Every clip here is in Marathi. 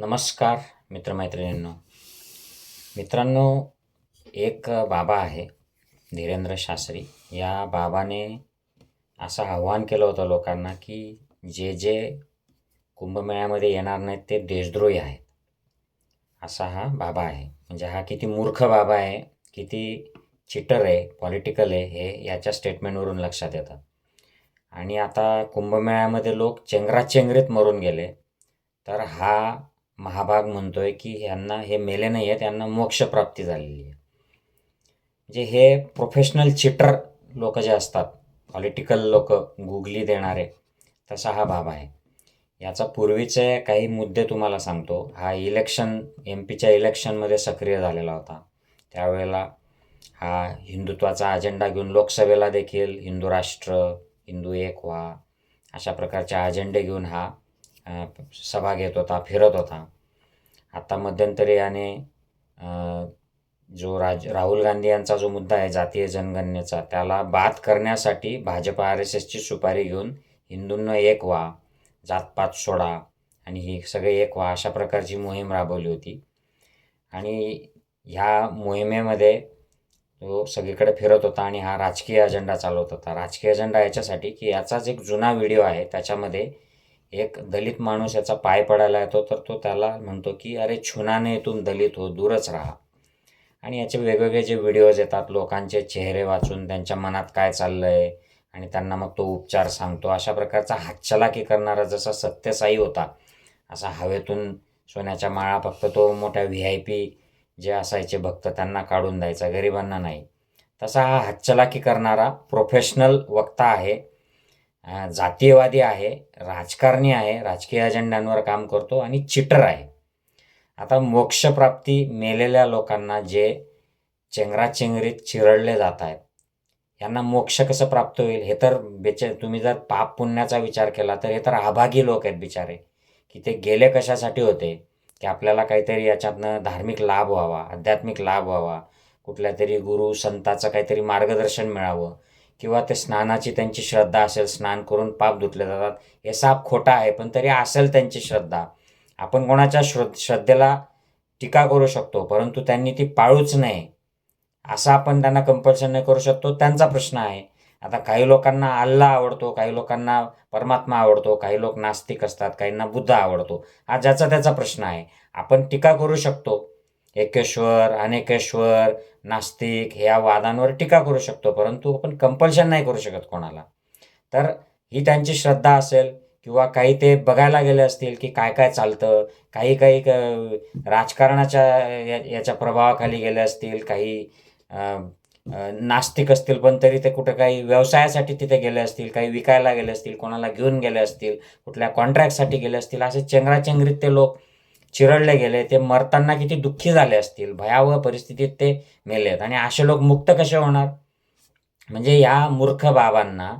नमस्कार मित्रमैत्रिणींनो. मित्रांनो एक बाबा आहे धीरेंद्र शास्त्री. या बाबाने असं आव्हान केलं होतं लोकांना की जे जे कुंभमेळ्यामध्ये येणार नाहीत ते देशद्रोही आहेत. असा हा बाबा आहे. म्हणजे हा किती मूर्ख बाबा आहे किती चिटर आहे पॉलिटिकल आहे हे याच्या स्टेटमेंटवरून लक्षात येतं. आणि आता कुंभमेळ्यामध्ये लोक चेंगराचेंगरीत मरून गेले. तर हा महाभाग म्हणतोय की ह्यांना हे मेले नाही आहेत यांना मोक्षप्राप्ती झालेली आहे. म्हणजे हे प्रोफेशनल चिटर लोक जे असतात पॉलिटिकल लोक गुगली देणारे तसा हा भाग आहे. याचा पूर्वीचे काही मुद्दे तुम्हाला सांगतो. हा इलेक्शन एम पीच्या इलेक्शनमध्ये सक्रिय झालेला होता. त्यावेळेला हा हिंदुत्वाचा अजेंडा घेऊन लोकसभेला देखील हिंदू राष्ट्र हिंदू एक व्हा अशा प्रकारचे अजेंडे घेऊन हा सभा घेत होता फिरत होता. आता मध्यंतरी याने जो राज राहुल गांधी यांचा जो मुद्दा आहे जातीय जनगणनेचा त्याला बाद करण्यासाठी भाजप आर एस एसची सुपारी घेऊन हिंदूंना एक व्हा जातपात सोडा आणि ही सगळे एक व्हा अशा प्रकारची मोहीम राबवली होती. आणि ह्या मोहिमेमध्ये तो सगळीकडे फिरत होता आणि हा राजकीय अजेंडा चालवत होता. राजकीय अजेंडा याच्यासाठी की याचाच एक जुना व्हिडिओ आहे त्याच्यामध्ये एक दलित माणूस याचा पाय पडायला येतो तर तो त्याला म्हणतो की अरे छुनाने तुम दलित हो दूरच राहा. आणि याचे वेगवेगळे जे व्हिडिओज येतात लोकांचे चेहरे वाचून त्यांच्या मनात काय चाललं आहे आणि त्यांना मग तो उपचार सांगतो. अशा प्रकारचा हातचलाकी करणारा जसा सत्यसाई होता असा हवेतून सोन्याच्या माळा फक्त तो मोठ्या व्ही आय पी जे असायचे भक्त त्यांना काढून द्यायचा गरिबांना नाही. तसा हा हातचलाकी करणारा प्रोफेशनल वक्ता आहे. जातीयवादी आहे राजकारणी आहे राजकीय अजेंड्यांवर काम करतो आणि चिटर आहे. आता मोक्षप्राप्ती मेलेल्या लोकांना जे चेंगराचेंगरीत चिरडले जात आहेत यांना मोक्ष कसं प्राप्त होईल? हे तर बेचे तुम्ही जर पाप पुण्याचा विचार केला तर हे तर अभागी लोक आहेत बिचारे. की ते गेले कशासाठी होते? की आपल्याला काहीतरी याच्यातनं धार्मिक लाभ व्हावा आध्यात्मिक लाभ व्हावा कुठल्या तरी गुरु संताचं काहीतरी मार्गदर्शन मिळावं. किंवा ते स्नानाची त्यांची श्रद्धा असेल स्नान करून पाप धुतले जातात. हे साप खोटा आहे पण तरी असेल त्यांची श्रद्धा. आपण कोणाच्या श्र श्रद्धेला टीका करू शकतो परंतु त्यांनी ती पाळूच नाही असं आपण त्यांना कंपल्शन नाही करू शकतो त्यांचा प्रश्न आहे. आता काही लोकांना अल्ला आवडतो काही लोकांना परमात्मा आवडतो काही लोक नास्तिक असतात काहींना बुद्ध आवडतो. हा ज्याचा त्याचा प्रश्न आहे. आपण टीका करू शकतो एकेश्वर अनेकेश्वर नास्तिक ह्या वादांवर टीका करू शकतो परंतु आपण कंपल्शन नाही करू शकत कोणाला. तर ही त्यांची श्रद्धा असेल किंवा काही ते बघायला गेले असतील की काय काय चालतं काही काही राजकारणाच्या याच्या प्रभावाखाली गेले असतील काही नास्तिक असतील पण तरी ते कुठं काही व्यवसायासाठी तिथे गेले असतील काही विकायला गेले असतील कोणाला घेऊन गेले असतील कुठल्या कॉन्ट्रॅक्टसाठी गेले असतील असे चेंगराचेंगरीत ते लोक चिरडले गेले ते मरताना किती दुःखी झाले असतील भयावह परिस्थितीत ते मेलेत आणि असे लोक मुक्त कसे होणार? म्हणजे या मूर्ख बाबांना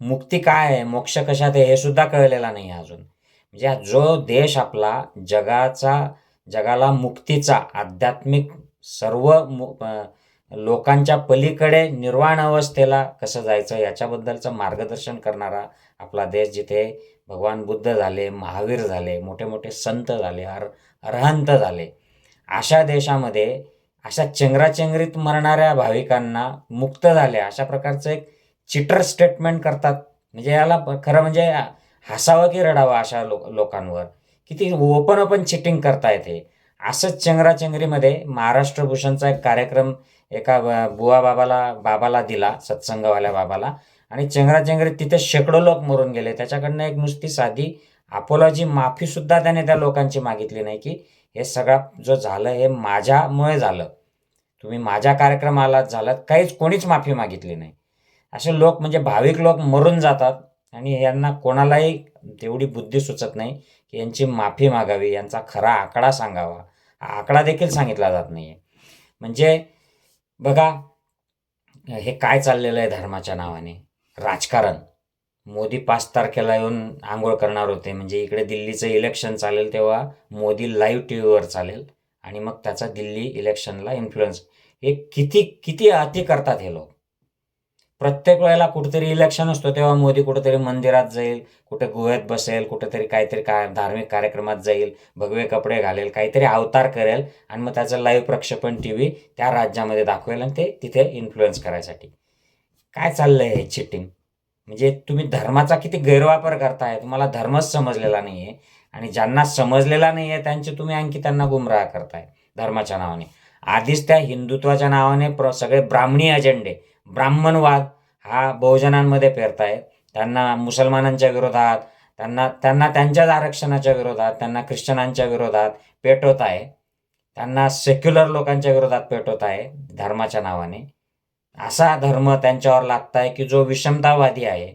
मुक्ती काय आहे मोक्ष कशात आहे हे सुद्धा कळलेला नाही अजून. म्हणजे जो देश आपला जगाचा जगाला मुक्तीचा आध्यात्मिक सर्व मु लोकांच्या पलीकडे निर्वाण अवस्थेला कसं जायचं याच्याबद्दलचं मार्गदर्शन करणारा आपला देश जिथे भगवान बुद्ध झाले महावीर झाले मोठे मोठे संत झाले अर अरहंत झाले. अशा देशामध्ये अशा चेंगराचेंगरीत मरणाऱ्या भाविकांना मुक्त झाले. अशा प्रकारचं एक चिटर स्टेटमेंट करतात. म्हणजे याला खरं म्हणजे हसावं की रडावं अशा लो लोकांवर? किती ओपन ओपन चिटिंग करता येते असंच चेंगराचेंगरीमध्ये महाराष्ट्र भूषणचा एक कार्यक्रम एका ब- बुवा बाबाला बाबाला दिला सत्संगवाल्या बाबाला. आणि चेंगराचेंगरीत तिथे शेकडो लोक मरून गेले. त्याच्याकडनं एक नुसती साधी अपोलॉजी माफीसुद्धा त्याने त्या लोकांची मागितली नाही की हे सगळं जो झालं हे माझ्यामुळे झालं. तुम्ही माझ्या कार्यक्रमाला झालात काहीच कोणीच माफी मागितली नाही. असे लोक म्हणजे भाविक लोक मरून जातात आणि यांना कोणालाही तेवढी बुद्धी सुचत नाही. की यांची माफी मागावी यांचा खरा आकडा सांगावा. हा आकडा देखील सांगितला जात नाही आहे म्हणजे बघा हे काय चाललेलं आहे धर्माच्या नावाने? राजकारण. मोदी पाच तारखेला येऊन आंघोळ करणार होते. म्हणजे इकडे दिल्लीचं इलेक्शन चालेल तेव्हा मोदी लाईव्ह टी व्हीवर चालेल आणि मग त्याचा दिल्ली इलेक्शनला इन्फ्लुएन्स हे किती किती अति करतात हे लोक? प्रत्येक वेळेला कुठेतरी इलेक्शन असतो तेव्हा मोदी कुठेतरी मंदिरात जाईल कुठे गुहेत बसेल कुठेतरी काहीतरी काय धार्मिक कार्यक्रमात जाईल भगवे कपडे घालेल काहीतरी अवतार करेल आणि मग त्याचं लाईव्ह प्रक्षेपण टी व्ही त्या राज्यामध्ये दाखवेल आणि ते तिथे इन्फ्लुएन्स करायसाठी. काय चाललंय हे चिटिंग म्हणजे तुम्ही धर्माचा किती गैरवापर करताय तुम्हाला धर्मच समजलेला नाही आहे आणि ज्यांना समजलेला नाही आहे त्यांचे तुम्ही आणखी त्यांना गुमराह करताय धर्माच्या नावाने. आधीच त्या हिंदुत्वाच्या नावाने प्र सगळे ब्राह्मणी अजेंडे ब्राह्मणवाद हा बहुजनांमध्ये पेरतायत त्यांना मुसलमानांच्या विरोधात त्यांना त्यांना त्यांच्याच आरक्षणाच्या विरोधात त्यांना ख्रिश्चनांच्या विरोधात पेटवत आहे. त्यांना सेक्युलर लोकांच्या विरोधात पेटवत आहे धर्माच्या नावाने. असा धर्म त्यांच्यावर लागताय की जो विषमतावादी आहे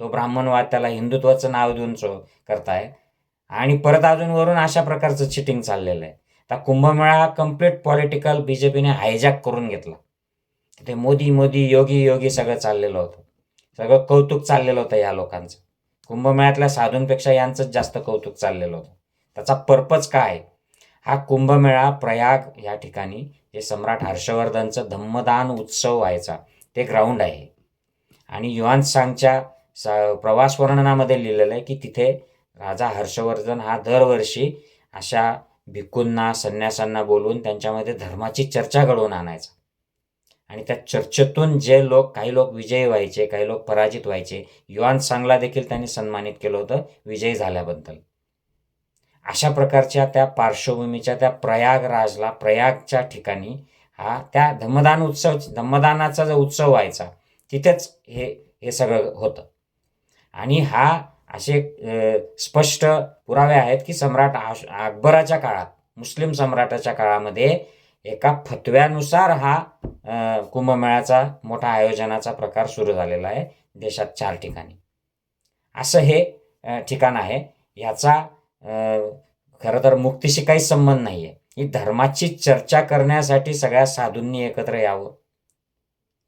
तो ब्राह्मणवाद त्याला हिंदुत्वाचं नाव देऊन चो करताय. आणि परत अजून वरून अशा प्रकारचं चिटिंग चाललेलं आहे. तर कुंभमेळा हा कंप्लीट पॉलिटिकल बी जे पीने हायजॅक करून घेतला. ते मोदी मोदी योगी योगी सगळं चाललेलं होतं. सगळं कौतुक चाललेलं होतं या लोकांचं. कुंभमेळ्यातल्या साधूंपेक्षा यांचंच जास्त कौतुक चाललेलं होतं. त्याचा पर्पज काय? हा कुंभमेळा प्रयाग या ठिकाणी जे सम्राट हर्षवर्धनचं धम्मदान उत्सव व्हायचा ते ग्राउंड आहे. आणि युवान सांगच्या स प्रवास वर्णनामध्ये लिहिलेलं आहे की तिथे राजा हर्षवर्धन हा दरवर्षी अशा भिक्खूंना संन्यासांना बोलवून त्यांच्यामध्ये धर्माची चर्चा घडवून आणायचा. आणि त्या चर्चेतून जे लोक काही लोक विजयी व्हायचे काही लोक पराजित व्हायचे युवान सांगला देखील त्यांनी सन्मानित केलं होतं विजयी झाल्याबद्दल. अशा प्रकारच्या त्या पार्श्वभूमीच्या त्या प्रयागराजला प्रयागच्या ठिकाणी हा त्या धम्मदान उत्सव धम्मदानाचा जो उत्सव व्हायचा तिथेच हे हे सगळं होतं. आणि हा असे स्पष्ट पुरावे आहेत की सम्राट आश- अकबराच्या काळात मुस्लिम सम्राटाच्या काळामध्ये एका फतव्यानुसार हा कुंभमेळ्याचा मोठा आयोजनाचा प्रकार सुरू झालेला आहे देशात चार ठिकाणी. असं हे ठिकाण आहे. याचा खरं तर मुक्तीशी काही संबंध नाही आहे ही धर्माची चर्चा करण्यासाठी सगळ्या साधूंनी एकत्र यावं.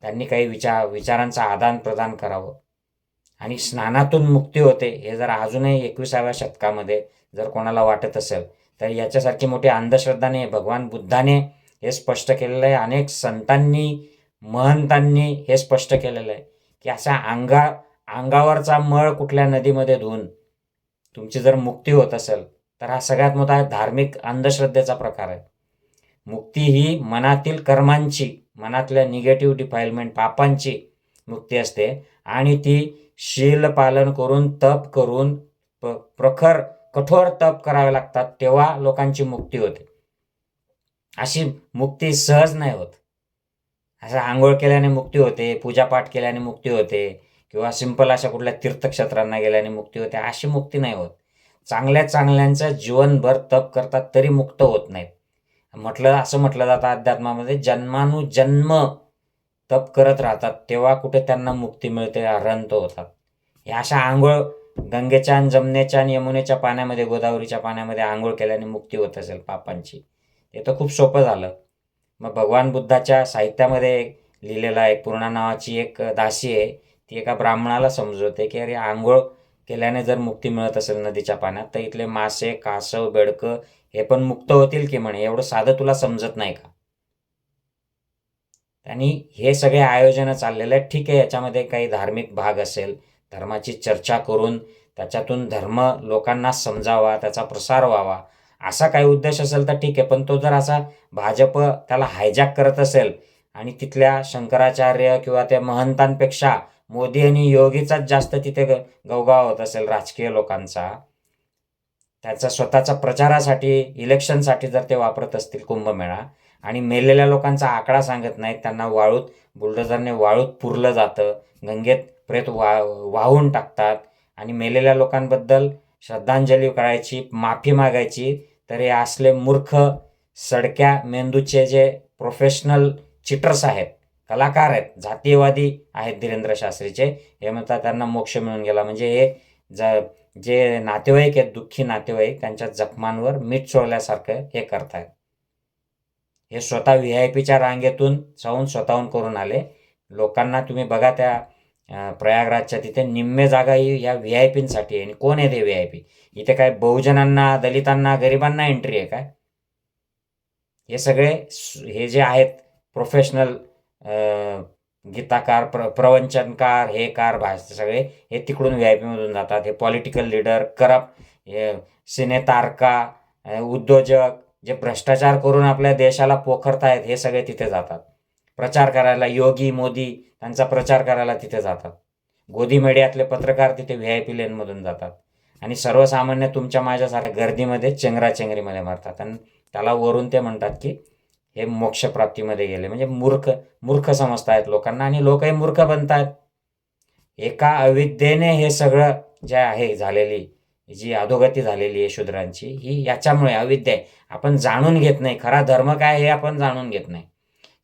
त्यांनी काही विचार विचारांचं आदान प्रदान करावं. आणि स्नानातून मुक्ती होते हे जर अजूनही एकविसाव्या शतकामध्ये जर कोणाला वाटत असेल तर याच्यासारखी मोठी अंधश्रद्धा नाही भगवान बुद्धाने हे स्पष्ट केलेलं आहे. अनेक संतांनी महंतांनी हे स्पष्ट केलेलं आहे की असा अंगा अंगावरचा मळ कुठल्या नदीमध्ये धुवून तुमची जर मुक्ती होत असेल तर हा सगळ्यात मोठा धार्मिक अंधश्रद्धेचा प्रकार आहे. मुक्ती ही मनातील कर्मांची मनातल्या निगेटिव्ह डिफाईलमेंट पापांची मुक्ती असते आणि ती शील पालन करून तप करून प प्रखर कठोर तप करावे लागतात तेव्हा लोकांची मुक्ती होते. अशी मुक्ती सहज नाही होत. असं आंघोळ केल्याने मुक्ती होते पूजापाठ केल्याने मुक्ती होते किंवा सिंपल अशा कुठल्या तीर्थक्षेत्रांना गेल्याने मुक्ती होते अशी मुक्ती नाही होत. चांगल्या चांगल्यांचं जीवनभर तप करतात तरी मुक्त होत नाहीत. म्हटलं असं म्हटलं जातं अध्यात्मामध्ये जन्मानुजन्म तप करत राहतात तेव्हा कुठे त्यांना मुक्ती मिळते अरंत होतात. हे अशा आंघोळ गंगेच्या आणि जमनेच्या आणि यमुनेच्या पाण्यामध्ये गोदावरीच्या पाण्यामध्ये आंघोळ केल्याने मुक्ती होत असेल पापांची. हे तर खूप सोपं झालं. मग भगवान बुद्धाच्या साहित्यामध्ये लिहिलेला एक पूर्णा नावाची एक दासी आहे ती एका ब्राह्मणाला समजवते की अरे आंघोळ केल्याने जर मुक्ती मिळत असेल नदीच्या पाण्यात तर इथले मासे कासव बेडकं हे पण मुक्त होतील की म्हणे? एवढं साधं तुला समजत नाही का? आणि हे सगळे आयोजनं चाललेले आहेत. ठीक आहे याच्यामध्ये काही धार्मिक भाग असेल धर्माची चर्चा करून त्याच्यातून धर्म लोकांना समजावा त्याचा प्रसार व्हावा. असा काही उद्देश असेल तर ठीक आहे पण तो जर असा भाजप त्याला हायजॅक करत असेल आणि तिथल्या शंकराचार्य किंवा त्या महंतांपेक्षा मोदी आणि योगीचाच जास्त तिथे ग गवगाव होत असेल राजकीय लोकांचा त्याचा स्वतःचा प्रचारासाठी इलेक्शनसाठी जर ते वापरत असतील कुंभमेळा आणि मेलेल्या लोकांचा आकडा सांगत नाहीत त्यांना वाळूत बुलडोझरने वाळूत पुरलं जातं गंगेत प्रेत वा वाहून टाकतात आणि मेलेल्या लोकांबद्दल श्रद्धांजली करायची माफी मागायची. तर हे असले मूर्ख सडक्या मेंदूचे जे प्रोफेशनल चिटर्स आहेत कलाकार आहेत जातीयवादी आहेत धीरेंद्र शास्त्रीचे हे म्हणतात त्यांना मोक्ष मिळून गेला. म्हणजे हे ज जे नातेवाईक आहेत दुःखी नातेवाईक त्यांच्या जखमांवर मीठ चोळल्यासारखं हे करतायत. हे स्वतः व्ही आय पीच्या रांगेतून जाऊन स्वतःहून करून आले. लोकांना तुम्ही बघा त्या प्रयागराजच्या तिथे निम्मे जागा ही या व्ही आय पींसाठी आहे. आणि कोण आहे ते व्ही आय पी इथे काय बहुजनांना दलितांना गरिबांना एंट्री आहे काय? हे सगळे हे जे आहेत प्रोफेशनल गीताकार प्र प्रवचनकार हे कार भाष सगळे हे तिकडून व्ही आय पीमधून जातात. हे पॉलिटिकल लीडर करप्ट हे सिनेतारका उद्योजक जे भ्रष्टाचार करून आपल्या देशाला पोखरतायत हे सगळे तिथे जातात. प्रचार करायला योगी मोदी त्यांचा प्रचार करायला तिथे जातात. गोदी मीडियातले पत्रकार तिथे व्ही आय पी लेनमधून जातात. आणि सर्वसामान्य तुमच्या माझ्यासारख्या गर्दीमध्ये चेंगराचेंगरीमध्ये मारतात. आणि त्याला वरून ते म्हणतात की हे मोक्षप्राप्तीमध्ये गेले. म्हणजे मूर्ख मूर्ख समजतायत लोकांना आणि लोकही मूर्ख बनतायत. एका अविद्येने हे सगळं जे आहे झालेली जी अधोगती झालेली आहे शूद्रांची ही याच्यामुळे अविद्या आहे. आपण जाणून घेत नाही. खरा धर्म काय हे आपण जाणून घेत नाही.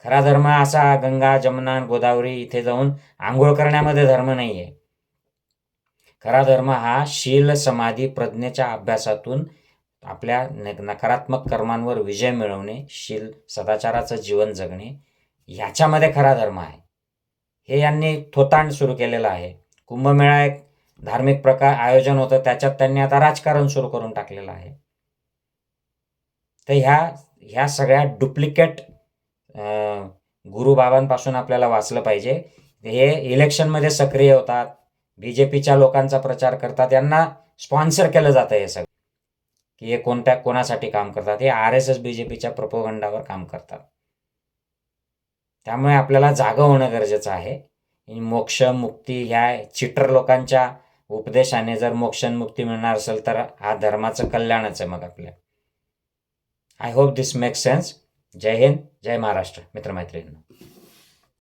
खरा धर्म असा गंगा जमुना गोदावरी इथे जाऊन आंघोळ करण्यामध्ये धर्म नाही आहे खरा धर्म हा शील समाधी प्रज्ञेच्या अभ्यासातून आपल्या न- नकारात्मक कर्मांवर विजय मिळवणे शील सदाचाराचं जीवन जगणे ह्याच्यामध्ये खरा धर्म आहे. हे यांनी थोतांड सुरू केलेलं आहे. कुंभमेळा एक धार्मिक प्रकार आयोजन होतं त्याच्यात त्यांनी आता राजकारण सुरू करून टाकलेलं आहे. तर ह्या ह्या सगळ्या डुप्लिकेट गुरुबाबांपासून आपल्याला वाचलं पाहिजे. हे इलेक्शनमध्ये सक्रिय होतात. बी जे पीच्या लोकांचा प्रचार करतात. यांना स्पॉन्सर केलं जातं हे सगळं. की हे कोणत्या कोणासाठी काम करतात? हे R S S B J पीच्या प्रपोगंडावर काम करतात. त्यामुळे आपल्याला जागं होणं गरजेचं आहे. मोक्ष मुक्ती ह्या चिटर लोकांच्या उपदेशाने जर मोक्षण मुक्ती मिळणार असेल तर हा धर्माचं कल्याणच आहे मग आपल्या. I hope this make sense Jai Hind Jai Maharashtra मित्रमैत्रिणींनो.